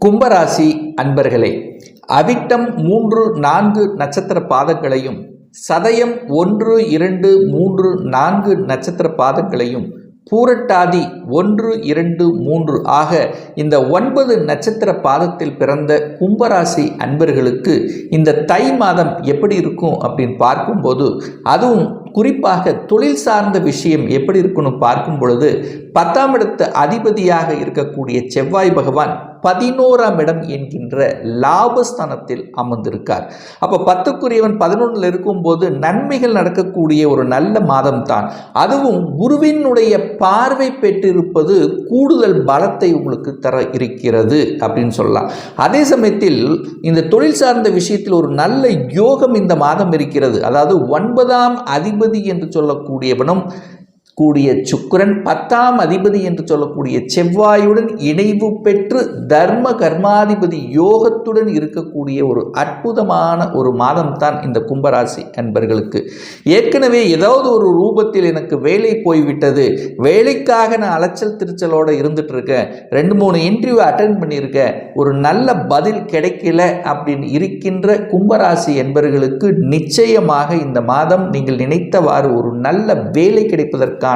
கும்பராசி அன்பர்களே அவிட்டம் மூன்று நான்கு நட்சத்திர பாதங்களையும் சதயம் ஒன்று இரண்டு மூன்று நான்கு நட்சத்திர பாதங்களையும் பூரட்டாதி ஒன்று இரண்டு மூன்று ஆக இந்த ஒன்பது நட்சத்திர பாதத்தில் பிறந்த கும்பராசி அன்பர்களுக்கு இந்த தை மாதம் எப்படி இருக்கும் அப்படின்னு பார்க்கும்போது அதுவும் குறிப்பாக தொழில் சார்ந்த விஷயம் எப்படி இருக்குன்னு பார்க்கும் பொழுது பத்தாம் இடத்து அதிபதியாக இருக்கக்கூடிய செவ்வாய் பகவான் பதினோராம் இடம் என்கின்ற லாபஸ்தானத்தில் அமர்ந்திருக்கார். அப்போ பத்துக்குரியவன் பதினொன்றில் இருக்கும்போது நன்மைகள் நடக்கக்கூடிய ஒரு நல்ல மாதம் தான் அதுவும் குருவினுடைய பார்வை பெற்றிருப்பது கூடுதல் பலத்தை உங்களுக்கு தர இருக்கிறது அப்படின்னு சொல்லலாம். அதே சமயத்தில் இந்த தொழில் சார்ந்த விஷயத்தில் ஒரு நல்ல யோகம் இந்த மாதம் இருக்கிறது. அதாவது ஒன்பதாம் அதிபதி என்று சொல்லக்கூடியவனும் கூடிய சுக்கரன் பத்தாம் அதிபதி என்று சொல்லக்கூடிய செவ்வாயுடன் இணைவு பெற்று தர்ம கர்மாதிபதி யோகத்துடன் இருக்கக்கூடிய ஒரு அற்புதமான ஒரு மாதம் தான் இந்த கும்பராசி அன்பர்களுக்கு. ஏற்கனவே ஏதாவது ஒரு ரூபத்தில் எனக்கு வேலை போய்விட்டது. வேலைக்காக நான் அலைச்சல் திருச்சலோடு இருந்துட்டு இருக்கேன். ரெண்டு மூணு இன்டர்வியூ அட்டன் பண்ணியிருக்கேன். ஒரு நல்ல பதில் கிடைக்கல அப்படின்னு இருக்கின்ற கும்பராசி என்பர்களுக்கு நிச்சயமாக இந்த மாதம் நீங்கள் நினைத்தவாறு ஒரு நல்ல வேலை கிடைப்பதற்கான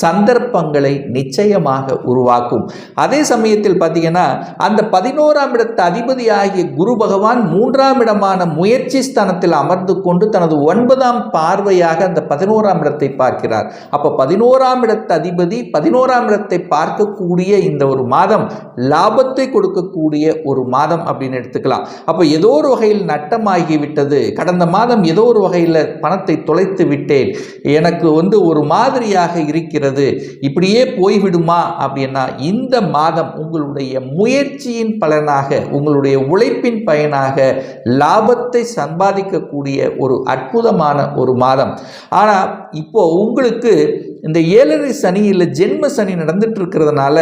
சந்தர்ப்பங்களை நிச்சயமாக உருவாக்கும். அதே சமயத்தில் பார்த்தீங்கன்னா அந்த பதினோராம் இடத்து அதிபதி ஆகிய குரு பகவான் மூன்றாம் இடமான முயற்சி ஸ்தானத்தில் அமர்ந்து கொண்டு தனது ஒன்பதாம் பார்வையாக அந்த பதினோராம் இடத்தை பார்க்கிறார். அப்போ பதினோராம் இடத்து அதிபதி பதினோராம் இடத்தை பார்க்கக்கூடிய இந்த ஒரு மாதம் லாபத்தை கொடுக்கக்கூடிய ஒரு மாதம் அப்படின்னு எடுத்துக்கலாம். அப்போ ஏதோ ஒரு வகையில் நட்டமாகிவிட்டது. கடந்த மாதம் ஏதோ ஒரு வகையில் பணத்தை தொலைத்து விட்டேன். எனக்கு வந்து ஒரு மாதிரியாக இருக்கிறது. இப்படியே போய்விடுமா அப்படின்னா இந்த மாதம் உங்களுடைய முயற்சியின் பலனாக உங்களுடைய உழைப்பின் பயனாக லாபத்தை சம்பாதிக்கக்கூடிய ஒரு அற்புதமான ஒரு மாதம். ஆனால் இப்போ உங்களுக்கு இந்த ஏழரை சனி இல்லை ஜென்ம சனி நடந்துட்டு இருக்கிறதுனால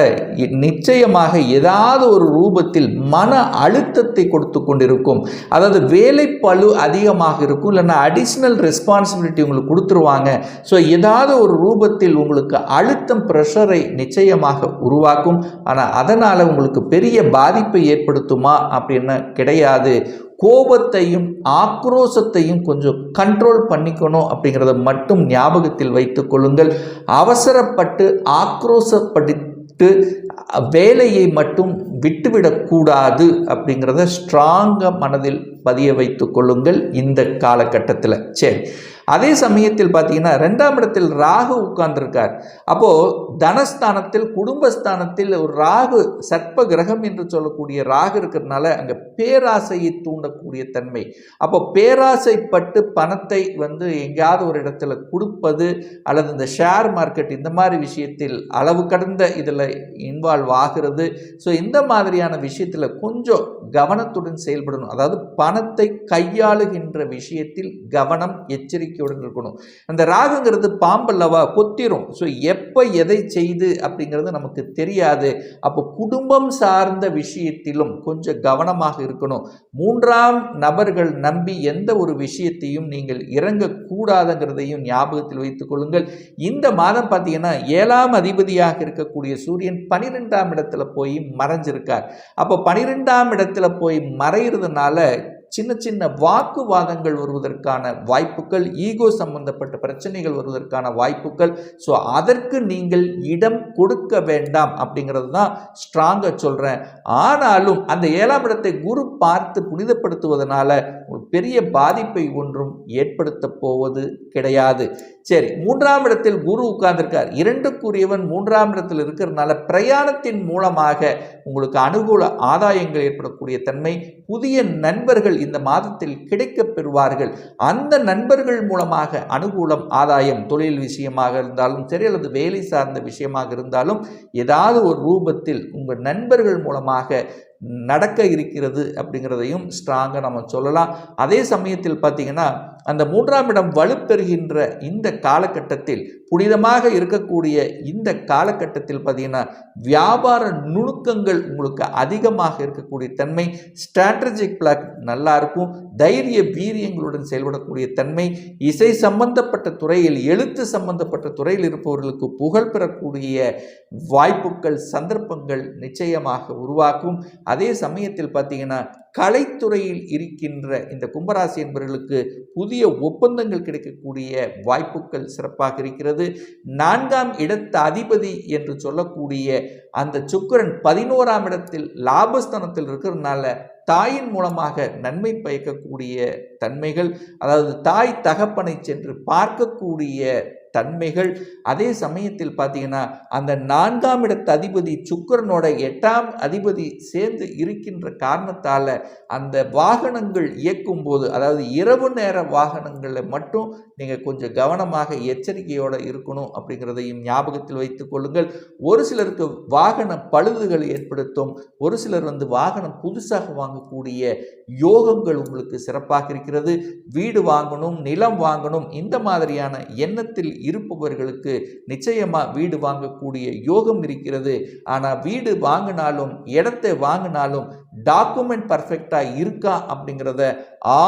நிச்சயமாக ஏதாவது ஒரு ரூபத்தில் மன அழுத்தத்தை கொடுத்து கொண்டிருக்கும். அதாவது வேலை பளு அதிகமாக இருக்கும் இல்லைன்னா அடிஷ்னல் ரெஸ்பான்சிபிலிட்டி உங்களுக்கு கொடுத்துருவாங்க. ஸோ ஏதாவது ஒரு ரூபத்தில் உங்களுக்கு அழுத்தம் ப்ரெஷரை நிச்சயமாக உருவாக்கும். ஆனால் அதனால் உங்களுக்கு பெரிய பாதிப்பை ஏற்படுத்துமா அப்படின்னு கிடையாது. கோபத்தையும் ஆக்ரோசத்தையும் கொஞ்சம் கண்ட்ரோல் பண்ணிக்கணும் அப்படிங்கிறத மட்டும் ஞாபகத்தில் வைத்து கொள்ளுங்கள். அவசரப்பட்டு ஆக்ரோசப்பட்டு வேலையை மட்டும் விட்டுவிடக்கூடாது அப்படிங்கிறத ஸ்ட்ராங்காக மனதில் பதிய வைத்து கொள்ளுங்கள் இந்த காலகட்டத்தில். சரி அதே சமயத்தில் பார்த்தீங்கன்னா ரெண்டாம் இடத்தில் ராகு உட்கார்ந்துருக்கார். அப்போது தனஸ்தானத்தில் குடும்பஸ்தானத்தில் ஒரு ராகு சர்ப்ப கிரகம் என்று சொல்லக்கூடிய ராகு இருக்கிறதுனால அங்கே பேராசையை தூண்டக்கூடிய தன்மை. அப்போ பேராசைப்பட்டு பணத்தை வந்து எங்கேயாவது ஒரு இடத்துல கொடுப்பது அல்லது இந்த ஷேர் மார்க்கெட் இந்த மாதிரி விஷயத்தில் அளவு கடந்த இதில் இன்வால்வ் ஆகிறது. ஸோ இந்த மாதிரியான விஷயத்தில் கொஞ்சம் கவனத்துடன் செயல்படணும். அதாவது பணத்தை கையாளுகின்ற விஷயத்தில் கவனம் எச்சரிக்கையுடன் இருக்கணும். அந்த ராகுங்கிறது பாம்பல்லவா? கொத்திரும். ஸோ எப்போ எதை செய்து அப்படிங்கிறது நமக்கு தெரியாது. அப்போ குடும்பம் சார்ந்த விஷயத்திலும் கொஞ்சம் கவனமாக இருக்கணும். மூன்றாம் நபர்கள் நம்பி எந்த ஒரு விஷயத்தையும் நீங்கள் இறங்கக்கூடாதுங்கிறதையும் ஞாபகத்தில் வைத்துக் கொள்ளுங்கள். இந்த மாதம் பார்த்தீங்கன்னா ஏழாம் அதிபதியாக இருக்கக்கூடிய சூரியன் பனிரெண்டாம் இடத்துல போய் மறைஞ்சிருக்கார். அப்போ பனிரெண்டாம் இடத்துல போய் மறைகிறதுனால சின்ன சின்ன வாக்குவாதங்கள் வருவதற்கான வாய்ப்புகள் ஈகோ சம்பந்தப்பட்ட பிரச்சனைகள் வருவதற்கான வாய்ப்புகள். ஸோ அதற்கு நீங்கள் இடம் கொடுக்க வேண்டாம் அப்படிங்கிறது தான் ஸ்ட்ராங்காக சொல்கிறேன் ஆனாலும் அந்த ஏழாம் இடத்தை குரு பார்த்து புனிதப்படுத்துவதனால பெரிய பாதிப்பை ஒன்றும் ஏற்படுத்த போவது கிடையாது. சரி மூன்றாம் இடத்தில் குரு உட்கார்ந்திருக்கார். இரண்டுக்குரியவன் மூன்றாம் இடத்தில் இருக்கிறதுனால பிரயாணத்தின் மூலமாக உங்களுக்கு அனுகூல ஆதாயங்கள் ஏற்படக்கூடிய தன்மை புதிய நண்பர்கள் இந்த மாதத்தில் கிடைக்கப் பெறுவார்கள். அந்த நண்பர்கள் மூலமாக அனுகூலம் ஆதாயம் தொழில் விஷயமாக இருந்தாலும் சரி அல்லது வேலை சார்ந்த விஷயமாக இருந்தாலும் ஏதாவது ஒரு ரூபத்தில் உங்கள் நண்பர்கள் மூலமாக நடக்க இருக்கிறது அப்படிங்கிறதையும் ஸ்ட்ராங்காக நம்ம சொல்லலாம். அதே சமயத்தில் பார்த்தீங்கன்னா அந்த மூன்றாம் இடம் வலுப்பெறுகின்ற இந்த காலகட்டத்தில் புனிதமாக இருக்கக்கூடிய இந்த காலகட்டத்தில் பார்த்தீங்கன்னா வியாபார நுணுக்கங்கள் உங்களுக்கு அதிகமாக இருக்கக்கூடிய தன்மை ஸ்ட்ராட்டஜிக் பிளாக் நல்லா இருக்கும் தைரிய வீரியங்களுடன் செயல்படக்கூடிய தன்மை இசை சம்பந்தப்பட்ட துறையில் எழுத்து சம்பந்தப்பட்ட துறையில் இருப்பவர்களுக்கு புகழ் பெறக்கூடிய வாய்ப்புகள் சந்தர்ப்பங்கள் நிச்சயமாக உருவாக்கும். அதே சமயத்தில் பார்த்தீங்கன்னா கலைத்துறையில் இருக்கின்ற இந்த கும்பராசி என்பவர்களுக்கு புதிய ஒப்பந்தங்கள் கிடைக்கக்கூடிய வாய்ப்புகள் சிறப்பாக இருக்கிறது. நான்காம் இடத்த அதிபதி என்று சொல்லக்கூடிய அந்த சுக்கிரன் பதினோராம் இடத்தில் லாபஸ்தானத்தில் இருக்கிறதுனால தாயின் மூலமாக நன்மை பயக்கக்கூடிய தன்மைகள் அதாவது தாய் தகப்பனை சென்று பார்க்கக்கூடிய தன்மைகள். அதே சமயத்தில் பார்த்தீங்கன்னா அந்த நான்காம் இடத்து அதிபதி சுக்கரனோட எட்டாம் அதிபதி சேர்ந்து இருக்கின்ற காரணத்தால் அந்த வாகனங்கள் இயக்கும் போது அதாவது இரவு நேர வாகனங்களில் மட்டும் நீங்கள் கொஞ்சம் கவனமாக எச்சரிக்கையோடு இருக்கணும் அப்படிங்கிறதையும் ஞாபகத்தில் வைத்துக் கொள்ளுங்கள். ஒரு சிலருக்கு வாகன பழுதுகள் ஏற்படுத்தும் ஒரு சிலர் வந்து வாகனம் புதுசாக வாங்கக்கூடிய யோகங்கள் உங்களுக்கு சிறப்பாக இருக்கிறது. வீடு வாங்கணும் நிலம் வாங்கணும் இந்த மாதிரியான எண்ணத்தில் இருப்பவர்களுக்கு நிச்சயமாக வீடு வாங்கக்கூடிய யோகம் இருக்கிறது. ஆனால் வீடு வாங்கினாலும் இடத்தை வாங்கினாலும் டாக்குமெண்ட் பர்ஃபெக்டாக இருக்கா அப்படிங்கிறத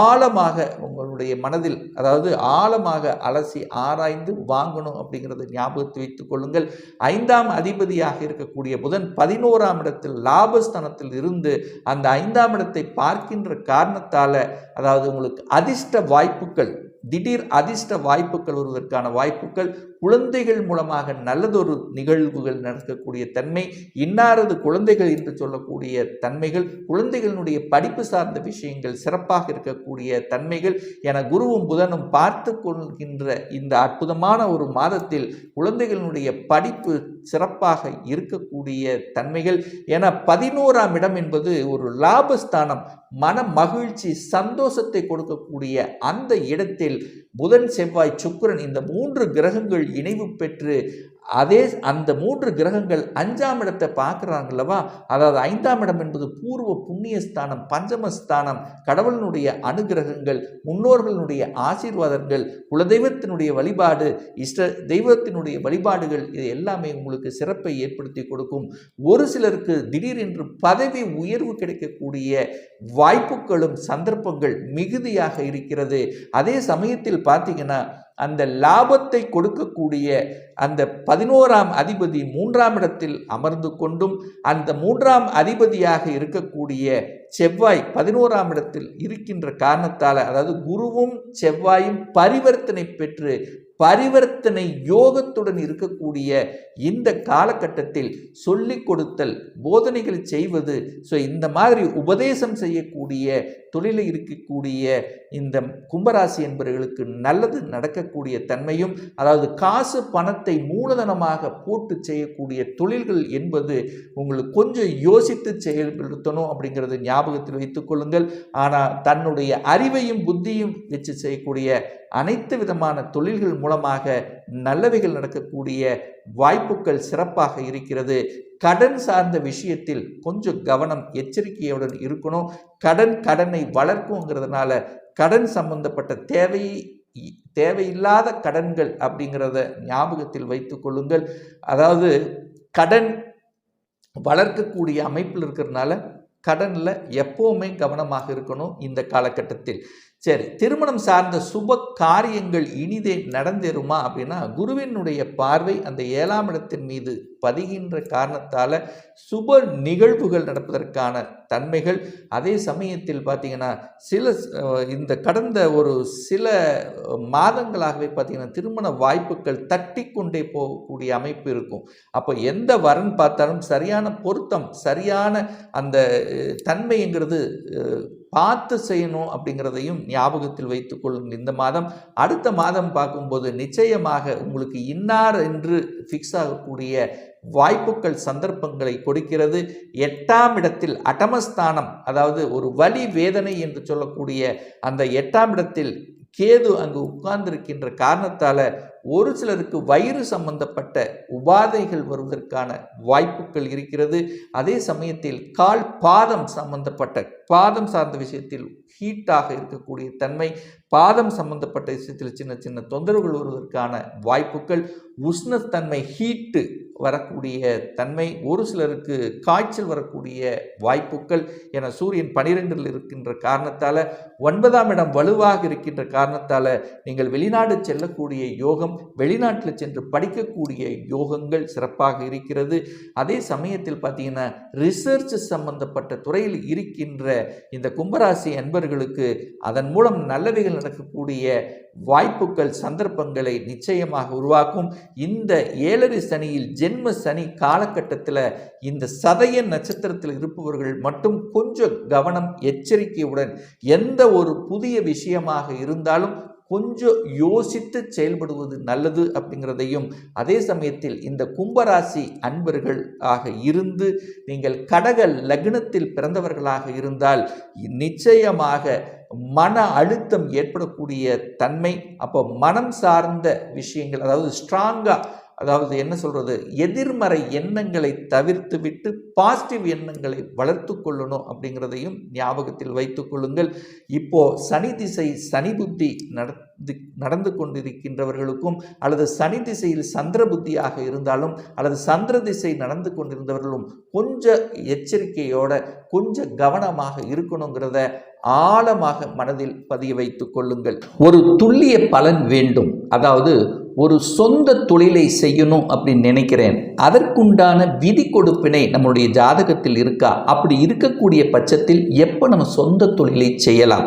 ஆழமாக உங்களுடைய மனதில் அதாவது ஆழமாக அலசி ஆராய்ந்து வாங்கணும் அப்படிங்கிறத ஞாபகத்தை வைத்துக் கொள்ளுங்கள். ஐந்தாம் அதிபதியாக இருக்கக்கூடிய புதன் பதினோராம் இடத்தில் லாபஸ்தானத்தில் இருந்து அந்த ஐந்தாம் இடத்தை பார்க்கின்ற காரணத்தால் அதாவது உங்களுக்கு அதிர்ஷ்ட வாய்ப்புகள் திடீர் அதிர்ஷ்ட வாய்ப்புகள் வருவதற்கான வாய்ப்புகள் குழந்தைகள் மூலமாக நல்லதொரு நிகழ்வுகள் நடக்கக்கூடிய தன்மை இன்னாரது குழந்தைகள் என்று சொல்லக்கூடிய தன்மைகள் குழந்தைகளினுடைய படிப்பு சார்ந்த விஷயங்கள் சிறப்பாக இருக்கக்கூடிய தன்மைகள் என குருவும் புதனும் பார்த்து கொள்கின்ற இந்த அற்புதமான ஒரு மாதத்தில் குழந்தைகளினுடைய படிப்பு சிறப்பாக இருக்கக்கூடிய தன்மைகள். என பதினோராம் இடம் என்பது ஒரு லாபஸ்தானம். மன மகிழ்ச்சி சந்தோஷத்தை கொடுக்கக்கூடிய அந்த இடத்தில் புதன் செவ்வாய் சுக்கிரன் இந்த மூன்று கிரகங்கள் இணைவு பெற்று அதே அந்த மூன்று கிரகங்கள் அஞ்சாம் இடத்தை பார்க்குறாங்கல்லவா அதாவது ஐந்தாம் இடம் என்பது பூர்வ புண்ணியஸ்தானம் பஞ்சமஸ்தானம் கடவுளினுடைய அனுகிரகங்கள் முன்னோர்களுடைய ஆசீர்வாதங்கள் குலதெய்வத்தினுடைய வழிபாடு இஷ்ட தெய்வத்தினுடைய வழிபாடுகள் இது எல்லாமே உங்களுக்கு சிறப்பை ஏற்படுத்தி கொடுக்கும். ஒரு சிலருக்கு திடீரென்று பதவி உயர்வு கிடைக்கக்கூடிய வாய்ப்புகளும் சந்தர்ப்பங்கள் மிகுதியாக இருக்கிறது. அதே சமயத்தில் பார்த்தீங்கன்னா அந்த லாபத்தை கொடுக்கக்கூடிய அந்த பதினோராம் அதிபதி மூன்றாம் இடத்தில் அமர்ந்து கொண்டும் அந்த மூன்றாம் அதிபதியாக இருக்கக்கூடிய செவ்வாய் பதினோராம் இடத்தில் இருக்கின்ற காரணத்தால் அதாவது குருவும் செவ்வாயும் பரிவர்த்தனை பெற்று பரிவர்த்தனை யோகத்துடன் இருக்கக்கூடிய இந்த காலகட்டத்தில் சொல்லிக் கொடுத்தல் போதனைகள் செய்வது ஸோ இந்த மாதிரி உபதேசம் செய்யக்கூடிய தொழிலில் இருக்கக்கூடிய இந்த கும்பராசி என்பவர்களுக்கு நல்லது நடக்கக்கூடிய தன்மையும் அதாவது காசு பணத்தை மூலதனமாக போட்டு செய்யக்கூடிய தொழில்கள் என்பது உங்களுக்கு கொஞ்சம் யோசித்து செயல்படுத்தணும் அப்படிங்கிறது ஞாபகத்தில் வைத்துக்கொள்ளுங்கள் ஆனால் தன்னுடைய அறிவையும் புத்தியும் வச்சு செய்யக்கூடிய அனைத்து விதமான தொழில்கள் மூலமாக நல்லவைகள் நடக்கக்கூடிய வாய்ப்புகள் சிறப்பாக இருக்கிறது. கடன் சார்ந்த விஷயத்தில் கொஞ்சம் கவனம் எச்சரிக்கையுடன் இருக்கணும். கடன் கடனை வளர்க்குங்கிறதுனால கடன் சம்பந்தப்பட்ட தேவை தேவையில்லாத கடன்கள் அப்படிங்கிறத ஞாபகத்தில் வைத்து கொள்ளுங்கள். அதாவது கடன் வளர்க்கக்கூடிய அமைப்பில் இருக்கிறதுனால கடனில் எப்போவுமே கவனமாக இருக்கணும் இந்த காலகட்டத்தில். சரி திருமணம் சார்ந்த சுப காரியங்கள் இனிதே நடந்தேறுமா அப்படின்னா குருவினுடைய பார்வை அந்த ஏழாம் இடத்தின் மீது பதிகின்ற காரணத்தால் சுப நிகழ்வுகள் நடப்பதற்கான தன்மைகள். அதே சமயத்தில் பார்த்திங்கன்னா சில இந்த கடந்த ஒரு சில மாதங்களாகவே பார்த்திங்கன்னா திருமண வாய்ப்புகள் தட்டி கொண்டே போகக்கூடிய அமைப்பு இருக்கும். அப்போ எந்த வரன் பார்த்தாலும் சரியான பொருத்தம் சரியான அந்த தன்மைங்கிறது பார்த்து செய்யணும் அப்படிங்கிறதையும் ஞாபகத்தில் வைத்துக்கொள்ளும் இந்த மாதம் அடுத்த மாதம் பார்க்கும்போது நிச்சயமாக உங்களுக்கு இன்னார் என்று ஃபிக்ஸ் ஆகக்கூடிய வாய்ப்புகள் சந்தர்ப்பங்களை கொடுக்கிறது. எட்டாம் இடத்தில் அட்டமஸ்தானம் அதாவது ஒரு வலி வேதனை என்று சொல்லக்கூடிய அந்த எட்டாம் இடத்தில் கேது அங்கு உட்கார்ந்திருக்கின்ற காரணத்தால் ஒரு சிலருக்கு வயிறு சம்பந்தப்பட்ட உபாதைகள் வருவதற்கான வாய்ப்புகள் இருக்கிறது. அதே சமயத்தில் கால் பாதம் சம்பந்தப்பட்ட பாதம் சார்ந்த விஷயத்தில் ஹீட்டாக இருக்கக்கூடிய தன்மை பாதம் சம்பந்தப்பட்ட விஷயத்தில் சின்ன சின்ன தொந்தரவுகள் வருவதற்கான வாய்ப்புகள் உஷ்ணத்தன்மை ஹீட்டு வரக்கூடிய தன்மை ஒரு சிலருக்கு காய்ச்சல் வரக்கூடிய வாய்ப்புகள் என சூரியன் பனிரெண்டில் இருக்கின்ற காரணத்தால் ஒன்பதாம் இடம் வலுவாக இருக்கின்ற காரணத்தால் நீங்கள் வெளிநாடு செல்லக்கூடிய யோகம் வெளிநாட்டில் சென்று படிக்கக்கூடிய யோகங்கள் சிறப்பாக இருக்கிறது. அதே சமயத்தில் பார்த்தீங்கன்னா ரிசர்ச் சம்பந்தப்பட்ட துறையில் இருக்கின்ற இந்த கும்பராசி அன்பர்களுக்கு அதன் மூலம் நல்லவைகள் நடக்கக்கூடிய வாய்ப்புகள் சந்தர்ப்பங்களை நிச்சயமாக உருவாக்கும். இந்த ஏழரை சனியில் ஜென்ம சனி காலகட்டத்தில் இந்த சதய நட்சத்திரத்தில் இருப்பவர்கள் மட்டும் கொஞ்சம் கவனம் எச்சரிக்கையுடன் எந்த ஒரு புதிய விஷயமாக இருந்தாலும் கொஞ்சம் யோசித்து செயல்படுவது நல்லது அப்படிங்கிறதையும் அதே சமயத்தில் இந்த கும்பராசி அன்பர்கள் ஆக இருந்து நீங்கள் கடக லக்னத்தில் பிறந்தவர்களாக இருந்தால் நிச்சயமாக மன அழுத்தம் ஏற்படக்கூடிய தன்மை அப்போ மனம் சார்ந்த விஷயங்கள் அதாவது ஸ்ட்ராங்காக அதாவது என்ன சொல்கிறது எதிர்மறை எண்ணங்களை தவிர்த்து விட்டு பாசிட்டிவ் எண்ணங்களை வளர்த்து கொள்ளணும் அப்படிங்கிறதையும் ஞாபகத்தில் வைத்து கொள்ளுங்கள். இப்போது சனி திசை சனி புத்தி நட நடந்து கொண்டிருக்கின்றவர்களுக்கும் அல்லது சனி திசையில் சந்திர புத்தியாக இருந்தாலும் அல்லது சந்திர திசை நடந்து கொண்டிருந்தவர்களும் கொஞ்சம் எச்சரிக்கையோட கொஞ்சம் கவனமாக இருக்கணுங்கிறத ஆழமாக மனதில் பதிய வைத்து கொள்ளுங்கள். ஒரு துல்லிய பலன் வேண்டும். அதாவது ஒரு சொந்த தொழிலை செய்யணும் அப்படின்னு நினைக்கிறேன். அதற்குண்டான விதி கொடுப்பினை நம்மளுடைய ஜாதகத்தில் இருக்கா? அப்படி இருக்கக்கூடிய பட்சத்தில் எப்போ நம்ம சொந்த தொழிலை செய்யலாம்?